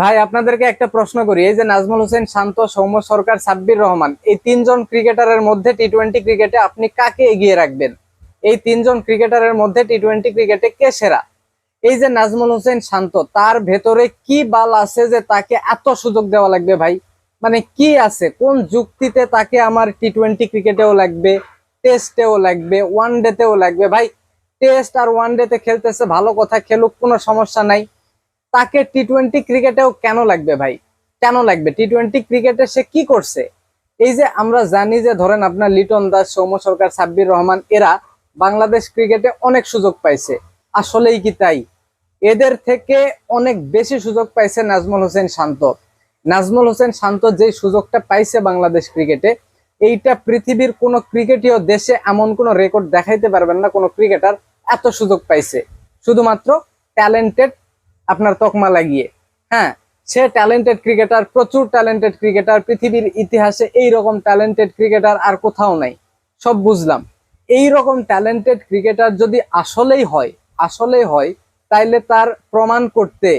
ভাই, আপনাদেরকে একটা প্রশ্ন করি। এই যে নাজমুল হোসেন, শান্ত, সৌম্য সরকার, সাব্বির রহমান, এই তিনজন ক্রিকেটারের মধ্যে টি টোয়েন্টি ক্রিকেটে আপনি কাকে এগিয়ে রাখবেন? এই তিনজন ক্রিকেটারের মধ্যে টি টোয়েন্টি ক্রিকেটে কে সেরা? এই যে নাজমুল হোসেন শান্ত, তার ভেতরে কি বাল আছে যে তাকে এত সুযোগ দেওয়া লাগবে ভাই? মানে কি আছে? কোন যুক্তিতে তাকে আমার টি টোয়েন্টি ক্রিকেটেও লাগবে টেস্টেও লাগবে ওয়ান ডেতেও লাগবে? ভাই টেস্ট আর ওয়ান ডেতে খেলতেছে, ভালো কথা, খেলুক, কোনো সমস্যা নাই। তাকে টি টোয়েন্টি ক্রিকেটেও কেন লাগবে ভাই? কেন লাগবে? টি টোয়েন্টি ক্রিকেটে সে কি করছে? এই যে আমরা জানি যে ধরেন আপনার লিটন দাস, সৌম্য সরকার, সাব্বির রহমান, এরা বাংলাদেশ ক্রিকেটে অনেক সুযোগ পাইছে। আসলেই কি তাই? এদের থেকে অনেক বেশি সুযোগ পাইছে নাজমুল হোসেন শান্ত। নাজমুল হোসেন শান্ত যে সুযোগটা পাইছে বাংলাদেশ ক্রিকেটে, এইটা পৃথিবীর কোন ক্রিকেটীয় দেশে এমন কোন রেকর্ড দেখাইতে পারবেন না কোন ক্রিকেটার এত সুযোগ পাইছে। শুধুমাত্র ট্যালেন্টেড আপনার তকমা লাগিয়ে। হ্যাঁ সে ট্যালেন্টেড ক্রিকেটার প্রচুর ট্যালেন্টেড ক্রিকেটার পৃথিবীর ইতিহাসে এই রকম ট্যালেন্টেড ক্রিকেটার আর কোথাও নাই। সব বুঝলাম। এই রকম ট্যালেন্টেড ক্রিকেটার যদি আসলেই হয় আসলেই হয়, তাইলে তার প্রমাণ করতে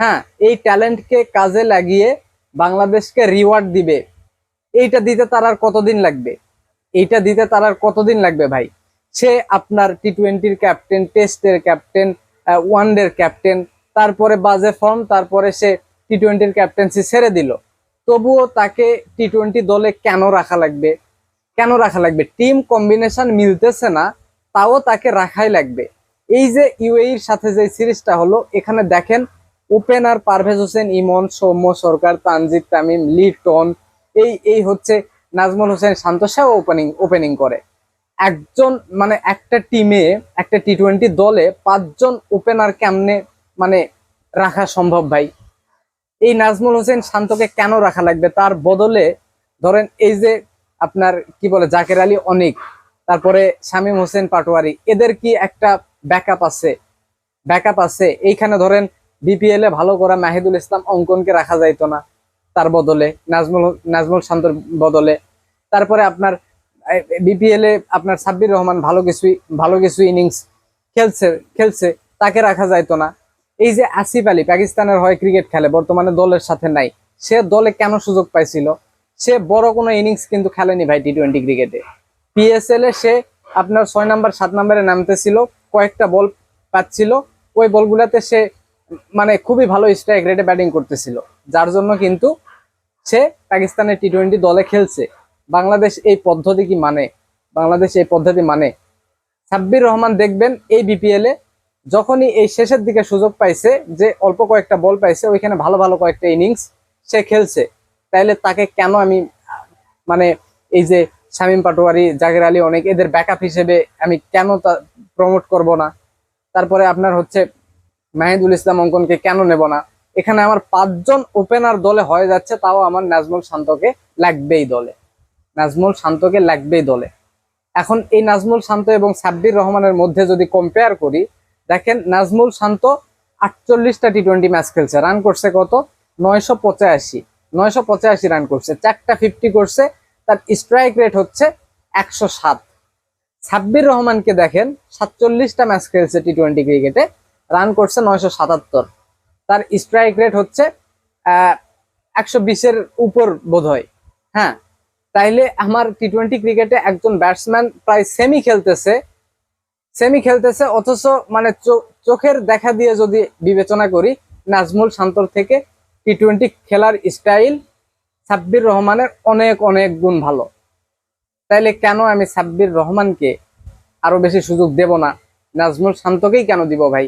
হ্যাঁ এই ট্যালেন্টকে কাজে লাগিয়ে বাংলাদেশকে রিওয়ার্ড দিবে। এইটা দিতে তার আর কতদিন লাগবে? এইটা দিতে তার আর কতদিন লাগবে ভাই? সে আপনার টি টোয়েন্টির ক্যাপ্টেন টেস্টের ক্যাপ্টেন ওয়ান ডের ক্যাপ্টেন তারপরে বাজে ফর্ম তারপরে সে টি টোয়েন্টির ক্যাপ্টেন্সি ছেড়ে দিল। তবুও তাকে টি টোয়েন্টি দলে কেন রাখা লাগবে? কেন রাখা লাগবে? টিম কম্বিনেশন মিলতেছে না, তাও তাকে রাখাই লাগবে। এই যে ইউএইর সাথে যে সিরিজটা হলো, এখানে দেখেন ওপেনার পারভেজ হোসেন, ইমন, সৌম্য, সরকার, তানজিদ, তামিম, লিটন, এই এই হচ্ছে নাজমুল হোসেন, শান্ত সেও ওপেনিং ওপেনিং করে। একজন মানে একটা টিমে একটা টি টোয়েন্টি দলে পাঁচজন ওপেনার কেমনে মানে রাখা সম্ভব ভাই। এই নাজমুল হোসেন শান্তকে কেন রাখা লাগবে? তার বদলে ধরেন এই যে আপনার কি বলে, জাকের আলী অনিক, তারপরে শামীম হোসেন পাটোয়ারি, এদের কি একটা ব্যাকআপ আছে? ব্যাকআপ আছে। এইখানে ধরেন বিপিএল এ ভালো করা মাহিদুল ইসলাম অঙ্কনকে রাখা যাইতো না তার বদলে, নাজমুল নাজমুল শান্তর বদলে। তারপরে আপনার বিপিএল এ আপনার সাব্বির রহমান ভালো কিছু ভালো কিছু ইনিংস খেলছে খেলছে, তাকে রাখা যাইতো না। এই যে আসিফ আলী পাকিস্তানের হয় ক্রিকেট খেলে, বর্তমানে দলের সাথে নাই, সে দলে কেন সুযোগ পাইছিল? সে বড় কোনো ইনিংস কিন্তু খেলেনি ভাই টি টোয়েন্টি ক্রিকেটে পিএসএল এ সে আপনার ছয় নাম্বার সাত নাম্বারে নামতেছিল, কয়েকটা বল পাচ্ছিল, ওই বলগুলাতে সে মানে খুবই ভালো স্ট্রাইক রেটে ব্যাটিং করতেছিল। যার জন্য কিন্তু সে পাকিস্তানের টি টোয়েন্টি দলে খেলছে। বাংলাদেশ এই পদ্ধতি কি মানে? বাংলাদেশ এই পদ্ধতি মানে? সাব্বির রহমান দেখবেন এই বিপিএল যখনই এই শেষের দিকে সুযোগ পাইছে যে অল্প কয়েকটা বল পাইছে, ওইখানে ভালো ভালো কয়েকটা ইনিংস সে খেলছে। তাইলে তাকে কেন আমি মানে এই যে শামীম পাটোয়ারি জাগের আলী অনেক এদের ব্যাকআপ হিসেবে আমি কেন তা প্রমোট করব না? তারপরে আপনার হচ্ছে মাহিদুল ইসলাম অঙ্কনকে কেন নেব না? এখানে আমার পাঁচজন ওপেনার দলে হয়ে যাচ্ছে, তাও আমার নাজমুল শান্তকে লাগবেই দলে। নাজমুল শান্তকে লাগবেই দলে। এখন এই নাজমুল শান্ত এবং সাব্বির রহমানের মধ্যে যদি কম্পেয়ার করি দেখেন নাজমুল শান্ত আটচল্লিশটা টি টোয়েন্টি ম্যাচ খেলছে। রান করছে কত? নয়শো পঁচাশি। নয়শো পঁচাশি রান করছে। চারটা ফিফটি করছে। তার স্ট্রাইক রেট হচ্ছে একশো সাত। সাব্বির রহমানকে দেখেন, সাতচল্লিশটা ম্যাচ খেলছে টি টোয়েন্টি ক্রিকেটে রান করছে নয়শো সাতাত্তর। তার স্ট্রাইক রেট হচ্ছে একশো বিশের উপর বোধ হয় হ্যাঁ তাইলে আমার টি টোয়েন্টি ক্রিকেটে একজন ব্যাটসম্যান প্রায় সেমি খেলতেছে। সেমি খেলতেছে, অথচ মানে চোখের দেখা দিয়ে যদি বিবেচনা করি, নাজমুল শান্তর থেকে টি টোয়েন্টি খেলার স্টাইল সাব্বির রহমানের অনেক অনেক গুণ ভালো। তাইলে কেন আমি সাব্বির রহমানকে আরও বেশি সুযোগ দেব না? নাজমুল শান্তকেই কেন দিব ভাই?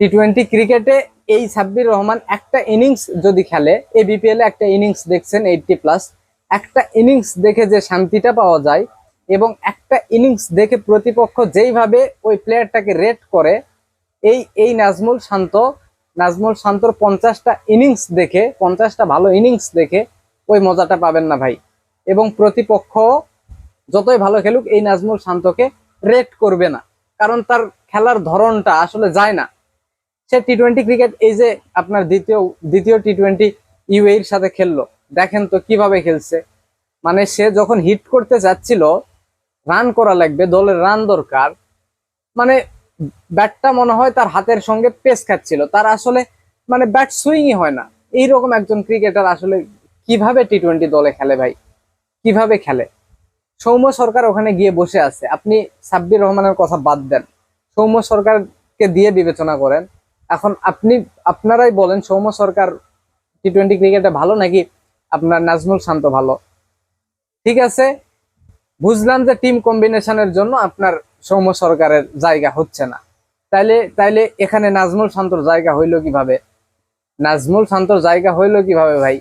টি টোয়েন্টি ক্রিকেটে এই সাব্বির রহমান একটা ইনিংস যদি খেলে এই বিপিএল একটা ইনিংস দেখছেন এইটটি প্লাস একটা ইনিংস দেখে যে শান্তিটা পাওয়া যায় এবং একটা ইনিংস দেখে প্রতিপক্ষ যেইভাবে ওই প্লেয়ারটাকে রেট করে, এই এই নাজমুল শান্ত, নাজমুল শান্তর পঞ্চাশটা ইনিংস দেখে, পঞ্চাশটা ভালো ইনিংস দেখে ওই মজাটা পাবেন না ভাই। এবং প্রতিপক্ষ যতই ভালো খেলুক, এই নাজমুল শান্তকে রেট করবে না। কারণ তার খেলার ধরনটা আসলে যায় না। সে টি টোয়েন্টি ক্রিকেট এই যে আপনার দ্বিতীয় দ্বিতীয় টি টোয়েন্টি ইউএর সাথে খেললো। দেখেন তো কীভাবে খেলছে। মানে সে যখন হিট করতে যাচ্ছিল রান করা লাগবে, দলের রান দরকার। মানে ব্যাটটা মনে হয় তার হাতের সঙ্গে পেস খাচ্ছিল। তার আসলে মানে ব্যাট সুইংই হয় না। এইরকম একজন ক্রিকেটার আসলে কীভাবে টি টোয়েন্টি দলে খেলে ভাই? কীভাবে খেলে? সৌম্য সরকার ওখানে গিয়ে বসে আছে। আপনি সাব্বির রহমানের কথা বাদ দেন। সৌম্য সরকারকে দিয়ে বিবেচনা করেন। এখন আপনি, আপনারাই বলেন, সৌম্য সরকার টি টোয়েন্টি ক্রিকেটে ভালো নাকি আপনার নাজমুল শান্ত ভালো? ঠিক আছে? বুঝলাম যে টিম কম্বিনেশনের জন্য আপনার সৌম্য সরকারের জায়গা হচ্ছে না। তাইলে তাইলে এখানে নাজমুল শান্তর জায়গা হইল কীভাবে? নাজমুল শান্তর জায়গা হইল কীভাবে ভাই?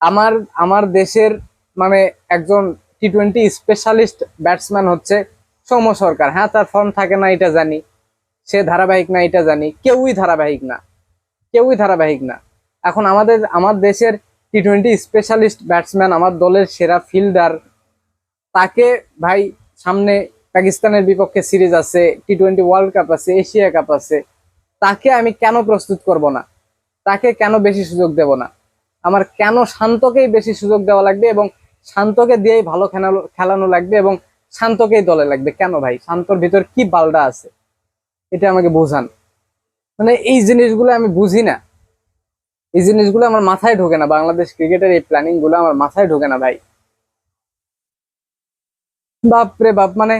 আমার আমার দেশের মানে একজন টি টোয়েন্টি স্পেশালিস্ট ব্যাটসম্যান হচ্ছে সৌম্য সরকার। হ্যাঁ তার ফর্ম থাকে না, এটা জানি। সে ধারাবাহিক না, এটা জানি। কেউই ধারাবাহিক না। কেউই ধারাবাহিক না। এখন আমাদের, আমার দেশের টি টোয়েন্টি স্পেশালিস্ট ব্যাটসম্যান আমার দলের সেরা ফিল্ডার তাকে ভাই সামনে পাকিস্তানের বিপক্ষে সিরিজ আছে টি টোয়েন্টি ওয়ার্ল্ড কাপ আছে এশিয়া কাপ আছে, তাকে আমি কেন প্রস্তুত করব না? তাকে কেন বেশি সুযোগ দেব না? আমার কেন শান্তকেই বেশি সুযোগ দেওয়া লাগবে এবং শান্তকে দিয়েই ভালো খেলানো খেলানো লাগবে এবং শান্তকেই দলে লাগবে? কেন ভাই? শান্তর ভিতর কি বালডা আছে? এটা আমাকে বোঝান। মানে এই জিনিসগুলো আমি বুঝি না। এই জিনিসগুলো আমার মাথায় ঢোকে না। বাংলাদেশ ক্রিকেটের এই প্ল্যানিংগুলো আমার মাথায় ঢোকে না ভাই। বাপ রে বাপ মানে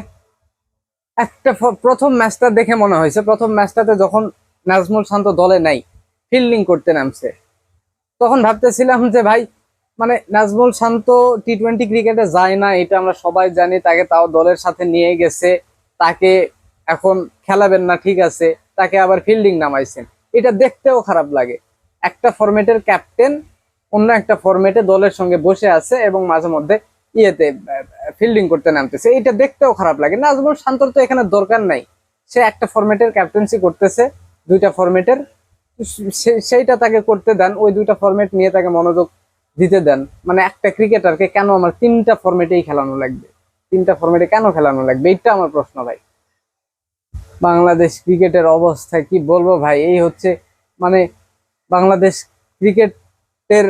একটা প্রথম ম্যাচটা দেখে মনে হয়েছে। প্রথম ম্যাচটাতে যখন নাজমুল শান্ত দলে নাই ফিল্ডিং করতে নামছে, তখন ভাবতেছিলাম যে ভাই মানে নাজমুল শান্ত টি টোয়েন্টি ক্রিকেটে যায় না, এটা আমরা সবাই জানি, তাকে তাও দলের সাথে নিয়ে গেছে, তাকে এখন খেলাবেন না, ঠিক আছে, তাকে আবার ফিল্ডিং নামাইছেন। এটা দেখতেও খারাপ লাগে। একটা ফরম্যাটের ক্যাপ্টেন অন্য একটা ফরম্যাটে দলের সঙ্গে বসে আছে এবং মাঝে মধ্যে ইয়েতে ফিল্ডিং করতে নামতেছে। এটা দেখতেও খারাপ লাগে। নাজমুল শান্তর তো এখানে দরকার নাই। সে একটা ফরম্যাটের ক্যাপ্টেন্সি করতেছে, দুইটা ফরম্যাটের সেইটা তাকে করতে দেন, ওই দুইটা ফরম্যাট নিয়ে তাকে মনোযোগ দিতে দেন। মানে একটা ক্রিকেটারকে কেন আমার তিনটা ফরম্যাটেই খেলানো লাগবে? তিনটা ফরম্যাটে কেন খেলানো লাগবে? এটা আমার প্রশ্ন ভাই। বাংলাদেশ ক্রিকেটের অবস্থা কি বলব ভাই? এই হচ্ছে মানে বাংলাদেশ ক্রিকেটের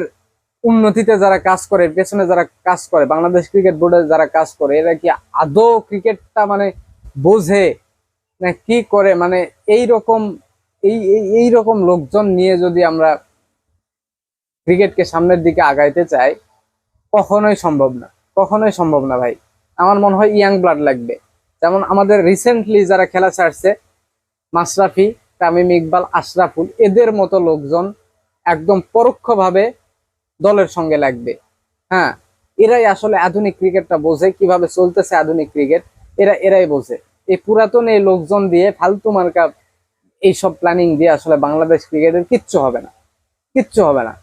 উন্নতিতে যারা কাজ করে, পেছনে যারা কাজ করে, বাংলাদেশ ক্রিকেট বোর্ডে যারা কাজ করে, এরা কি আদৌ ক্রিকেটটা মানে বোঝে না কি করে? মানে এই রকম, এই, এই- রকম লোকজন নিয়ে যদি আমরা ক্রিকেটকে সামনের দিকে আগাইতে চাই, কখনোই সম্ভব না, কখনোই সম্ভব না ভাই। আমার মনে হয় ইয়াং ব্লাড লাগবে। যেমন আমাদের রিসেন্টলি যারা খেলা ছাড়ছে, মাশরাফি, তামিম ইকবাল, আশরাফুল, এদের মতো লোকজন একদম পরোক্ষভাবে দলের সঙ্গে লাগবে। হ্যাঁ এরাই আসলে আধুনিক ক্রিকেটটা বোঝে, কীভাবে চলতেছে আধুনিক ক্রিকেট, এরা, এরাই বোঝে। এই পুরাতন এই লোকজন দিয়ে, ফালতু মার্কা এইসব প্ল্যানিং দিয়ে আসলে বাংলাদেশ ক্রিকেটের কিচ্ছু হবে না। কিচ্ছু হবে না।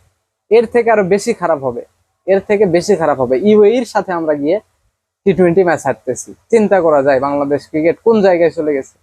এর থেকে আরও বেশি খারাপ হবে। এর থেকে বেশি খারাপ হবে। ইউএইর সাথে আমরা গিয়ে টি টোয়েন্টি ম্যাচ হারতেছি। চিন্তা করা যায় বাংলাদেশ ক্রিকেট কোন জায়গায় চলে গেছে।